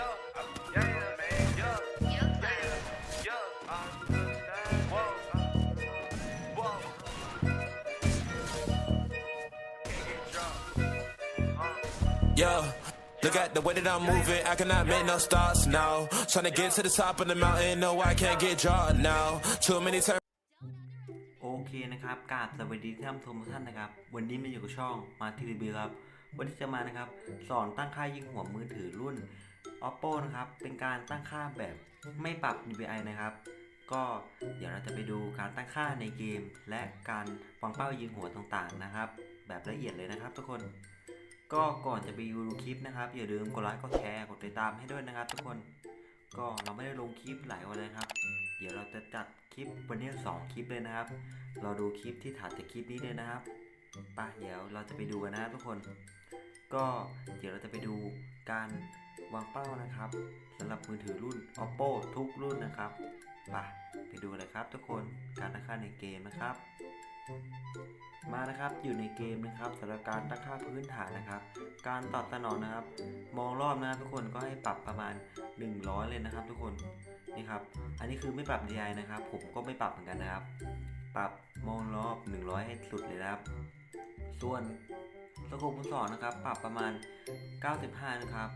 yeah, yeah, yeah, man, yeah, yeah, yeah, I understand. Whoa, whoa. Can't get drunk. Uh. Yeah. Look at the way that I'm moving, I cannot make no stops now. Tryna get to the top of the mountain, no, I can't get drawn now. Too many turns. โอเคนะครับกราบสวัสดีท่านผู้ชมทุกท่านนะครับ วันนี้มาอยู่กับช่องมาทีรีวิวครับ วันนี้จะมานะครับ สอนตั้งค่ายิงหัวมือถือรุ่น oppo นะครับ เป็นการตั้งค่าแบบไม่ปรับ DPI นะครับ ก็เดี๋ยวเราจะไปดูการตั้งค่าในเกม และการวางเป้ายิงหัวต่างๆนะครับ แบบละเอียดเลยนะครับทุกคน ก็ก่อนจะไปดูคลิปนะครับ อย่าลืมกดไลค์กดแชร์กดติดตามให้ด้วยนะครับ ทุกคนก็เราไม่ได้ลงคลิปหลายวันเลยครับ เดี๋ยวเราจะจัดคลิปวันนี้สองคลิปเลยนะครับ เราดูคลิปที่ถัดจากคลิปนี้เลยนะครับไป่ะเดี๋ยวเราจะไปดูกันนะทุกคน ก็เดี๋ยวเราจะไปดูการ วางเป้านะครับสำหรับมือถือรุ่น oppo ทุกรุ่นนะครับไป่ะไปดูเลยครับทุกคนการตั้งค่าในเกมนะครับ มานะครับอยู่ในเกมนะครับสำหรับการตั้งค่าพื้นฐานนะครับ การตอบสนองนะครับ มองรอบนะครับทุกคนก็ให้ปรับประมาณ 100 เลยนะครับ ทุกคนนี่ครับ อันนี้คือไม่ปรับ DI นะครับ ผมก็ไม่ปรับเหมือนกันนะครับ ปรับมองรอบ 100 ให้สุดเลยนะครับ ส่วนสโคปคูณสองนะครับ ปรับประมาณ 95 นะครับ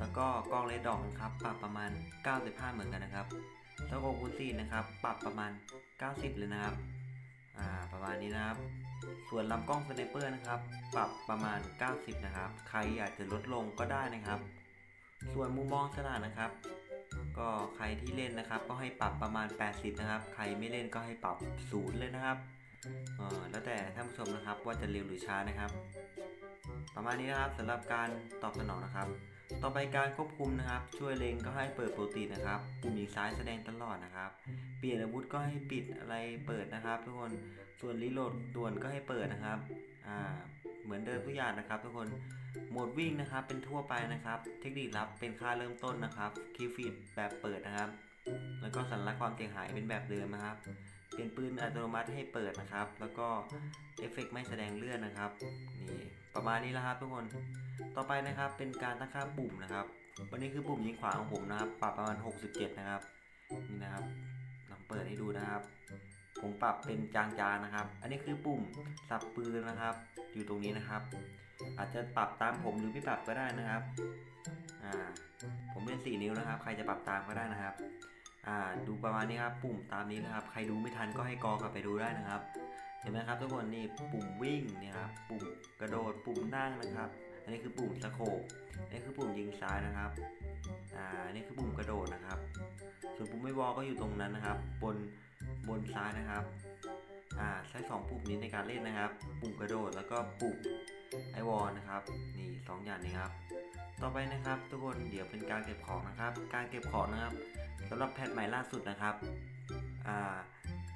แล้วก็กล้องเลดดอกนะครับ ปรับประมาณ 95 เหมือนกันนะครับสโคปคูณสี่นะครับ ปรับประมาณ 90 เลยนะครับ อ่า ประมาณนี้นะครับ ส่วนลำกล้องสไนเปอร์นะครับ ปรับประมาณ 90 นะครับ ใครอยากจะลดลงก็ได้นะครับ ส่วนมุมมองฉลาดนะครับ ก็ใครที่เล่นนะครับ ก็ให้ปรับประมาณ 80 นะครับ ใครไม่เล่นก็ให้ปรับศูนย์เลยนะครับเออแล้วแต่ท่านผู้ชมนะครับว่าจะเร็วหรือช้านะครับ ประมาณนี้นะครับสำหรับการตอบสนองนะครับ ต่อไปการควบคุมนะครับ ช่วยเล็งก็ให้เปิดปกตินะครับปุ่มอีกซ้ายแสดงตลอดนะครับ เปลี่ยนอาวุธก็ให้ปิดอะไรเปิดนะครับ ทุกคนส่วนรีโหลดด่วนก็ให้เปิดนะครับอ่าเหมือนเดิมทุกอย่างนะครับ ทุกคนโหมดวิ่งนะครับเป็นทั่วไปนะครับ เทคนิคลับเป็นค่าเริ่มต้นนะครับคีย์ฟีดแบบเปิดนะครับ แล้วก็สัญลักษณ์ความเสียหายเป็นแบบเดิมนะครับเปลี่ยนปืนอัตโนมัติให้เปิดนะครับ แล้วก็เอฟเฟกต์ไม่แสดงเลื่อนนะครับนี่ประมาณนี้แล้วครับทุกคน ต่อไปนะครับเป็นการตั้งค่าปุ่มนะครับ วันนี้คือปุ่มยิงขวาของผมนะครับ ปรับประมาณ 67 นะครับนี่นะครับลองเปิดให้ดูนะครับ ผมปรับเป็นจางๆนะครับ อันนี้คือปุ่มสับปืนนะครับ อยู่ตรงนี้นะครับ อาจจะปรับตามผมหรือไม่ปรับก็ได้นะครับอ่าผมเป็น4นิ้วนะครับ ใครจะปรับตามก็ได้นะครับอ่าดูประมาณนี้ครับ ปุ่มตามนี้นะครับ ใครดูไม่ทันก็ให้กอกลับไปดูได้นะครับ เห็นไหมครับทุกคนนี่ปุ่มวิ่งเนี่ยครับปุ่มกระโดดปุ่มนั่งนะครับ นนี้คือปุ่มสโคปนนี้คือปุ่มยิงซ้ายนะครับ อ่านนี้คือปุ่มกระโดดนะครับ ส่วนปุ่มไม่วอลก็อยู่ตรงนั้นนะครับ บน บนซ้ายนะครับ อ่า ใช้สองปุ่มนี้ในการเล่นนะครับ ปุ่มกระโดดแล้วก็ปุ่มไอวอลนะครับ นี่สองอย่างนี้ครับ ต่อไปนะครับ ทุกคน เดี๋ยวเป็นการเก็บของนะครับ การเก็บของนะครับสำหรับแพทใหม่ล่าสุดนะครับ อ่า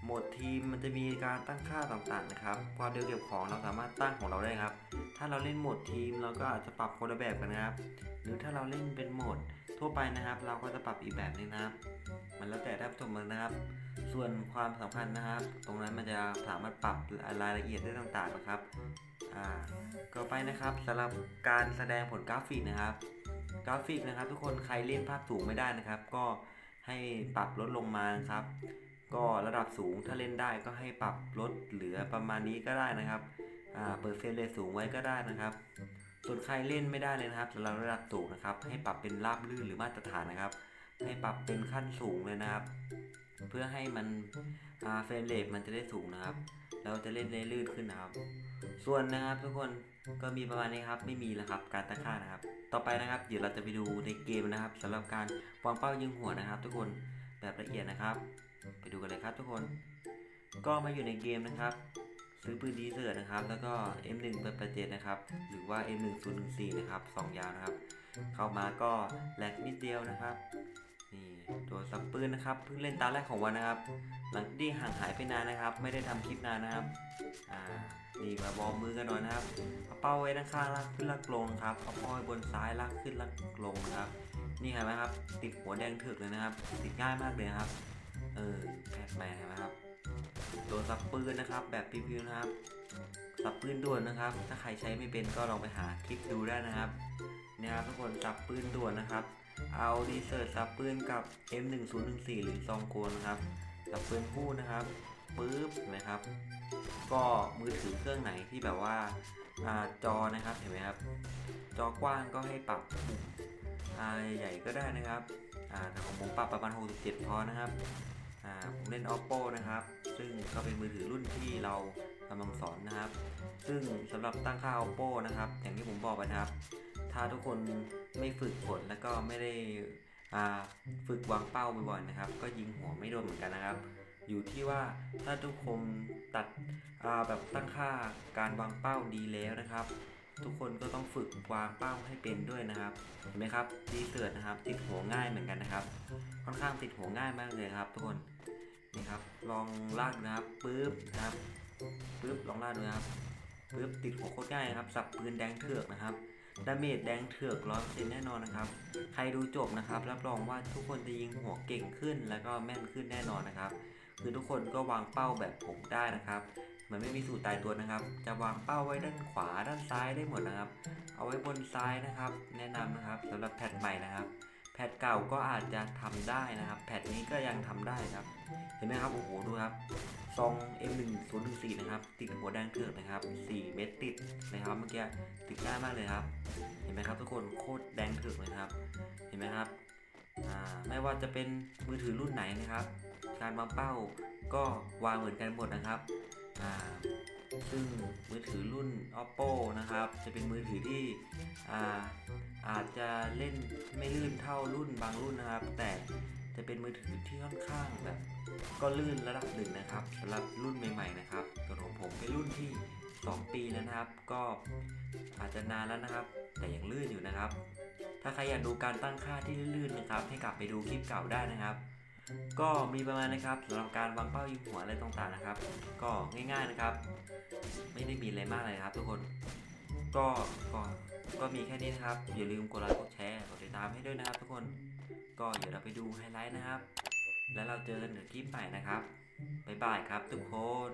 โหมดทีมมันจะมีการตั้งค่าต่างๆนะครับ ความเร็วเก็บของเราสามารถตั้งของเราได้ครับ ถ้าเราเล่นโหมดทีมเราก็อาจจะปรับคนละแบบกันนะครับ หรือถ้าเราเล่นเป็นโหมดทั่วไปนะครับ เราก็จะปรับอีกแบบนึงนะครับ มันแล้วแต่ท่านผู้ชมนะครับ ส่วนความสำคัญนะครับ ตรงนั้นมันจะสามารถปรับรายละเอียดได้ต่างๆนะครับอ่าก็ไปนะครับสำหรับการแสดงผลกราฟิกนะครับ กราฟิกนะครับ ทุกคนใครเล่นภาพสูงไม่ได้นะครับ ก็ให้ปรับลดลงมานะครับ ก็ระดับสูงถ้าเล่นได้ก็ให้ปรับลดเหลือประมาณนี้ก็ได้นะครับอ่าเปิดเฟรมเรทสูงไว้ก็ได้นะครับ ส่วนใครเล่นไม่ได้เลยนะครับสำหรับระดับสูงนะครับ ให้ปรับเป็นราบลื่นหรือมาตรฐานนะครับ ให้ปรับเป็นขั้นสูงเลยนะครับ เพื่อให้มันอ่าเฟรมเรทมันจะได้สูงนะครับ เราจะเล่นได้ลื่นขึ้นนะครับ ส่วนนะครับทุกคนก็มีประมาณนี้ครับไม่มีแล้วครับการตั้งค่านะครับ ต่อไปนะครับ เดี๋ยวเราจะไปดูในเกมนะครับสำหรับการวางเป้ายิงหัวนะครับ ทุกคนแบบละเอียดนะครับ ไปดูกันเลยครับทุกคน ก็มาอยู่ในเกมนะครับ ซื้อปืนดีเซอร์นะครับ แล้วก็ M1 เปิดประเจนะครับ หรือว่า M1014 นะครับสองยาวนะครับ เข้ามาก็แลกนิดเดียวนะครับนี่ตัวสับปืนนะครับเพิ่งเล่นตาแรกของวันนะครับ หลังที่ห่างหายไปนานนะครับ ไม่ได้ทำคลิปนานนะครับอ่านี่มาวอมมือกันหน่อยนะครับเอาเป้าไว้ด้านข้างลากขึ้นลากลงครับเอาป้าไว้บนซ้ายลากขึ้นลากลงนะครับ นี่เห็นไหมครับ ติดหัวแดงถึกเลยนะครับ ติดง่ายมากเลยครับ เออแพทแมนนไหมครับตัวสับปืนนะครับ แบบพิวๆนะครับ สับปืนด่วนนะครับ ถ้าใครใช้ไม่เป็นก็ลองไปหาคลิปดูได้นะครับนะครับทุกคนสับปืนด่วนนะครับ เอาดีเซอร์สับปืนกับ M1014 หรือซองโกนนะครับสับปืนคู่นะครับปึ๊บเห็นไหมครับ ก็มือถือเครื่องไหนที่แบบว่าอาจอนะครับเห็นไหมครับ จอกว้างก็ให้ปรับอาใหญ่ๆก็ได้นะครับอ่าแต่ของผมปรับประมาณ67พอนะครับ ผมเล่น oppo นะครับ ซึ่งก็เป็นมือถือรุ่นที่เรากำลังสอนนะครับ ซึ่งสำหรับตั้งค่า oppo นะครับ อย่างที่ผมบอกไปนะครับ ถ้าทุกคนไม่ฝึกฝนแล้วก็ไม่ได้ฝึกวางเป้าบ่อยๆนะครับ ก็ยิงหัวไม่โดนเหมือนกันนะครับ อยู่ที่ว่าถ้าทุกคนตัดแบบตั้งค่าการวางเป้าดีแล้วนะครับ ทุกคนก็ต้องฝึกวางเป้าให้เป็นด้วยนะครับ เห็นไหมครับดีเสือนะครับติดหัวง่ายเหมือนกันนะครับ อนข้างติดหัวง่ายมากเลยครับ ทุกคนนี่ครับ ลองลากนะครับปึ๊บนะครับปึ๊บลองลากดูนะครับปึ๊บติดหัวโคตรง่ายครับสับปืนแดงเถือกนะครับดาเมจแดงเถือกร้อยเปอร์เซ็นแน่นอนนะครับ ใครดูจบนะครับ รับรองว่าทุกคนจะยิงหัวเก่งขึ้น แล้วก็แม่นขึ้นแน่นอนนะครับ คือทุกคนก็วางเป้าแบบผมได้นะครับ มันไม่มีสูตรตายตัวนะครับ จะวางเป้าไว้ด้านขวาด้านซ้ายได้หมดนะครับ เอาไว้บนซ้ายนะครับ แนะนำนะครับสำหรับแพทใหม่นะครับ แพทเก่าก็อาจจะทำได้นะครับ แพทนี้ก็ยังทำได้ครับ เห็นไหมครับ โอ้โห ดูครับ ซอง M1014 นะครับ ติดหัวแดงเถือกนะครับ 4 เม็ดติดนะครับ เมื่อกี้ ติดง่ายมากเลยครับ เห็นไหมครับทุกคน โคตรแดงเถือกเลยครับ เห็นไหมครับ ไม่ว่าจะเป็นมือถือรุ่นไหนนะครับ การวางเป้าก็วางเหมือนกันหมดนะครับ ซึ่งมือถือรุ่น oppo นะครับ จะเป็นมือถือที่อาอาจจะเล่นไม่ลื่นเท่ารุ่นบางรุ่นนะครับ แต่จะเป็นมือถือที่ค่อนข้างแบบ ก็ลื่นระดับหนึ่งนะครับสำหรับรุ่นใหม่ๆนะครับส่วนของผมเป็นรุ่นที่ 2 ปีแล้วนะครับ ก็อาจจะนานแล้วนะครับ แต่ยังลื่นอยู่นะครับ ถ้าใครอยากดูการตั้งค่าที่ลื่นๆนะครับ ให้กลับไปดูคลิปเก่าได้นะครับ ก็มีประมาณนะครับสำหรับการวางเป้ายิงหัวอะไรต่างๆนะครับ ก็ง่ายๆนะครับ ไม่ได้มีอะไรมากเลยครับ ทุกคนก็ก็ก็มีแค่นี้นะครับ อย่าลืมกดไลค์กดแชร์กดติดตามให้ด้วยนะครับ ทุกคนก็เดี๋ยวเราไปดูไฮไลท์นะครับ แล้วเราเจอกันในคลิปใหม่นะครับบ๊ายบายครับ ทุกคน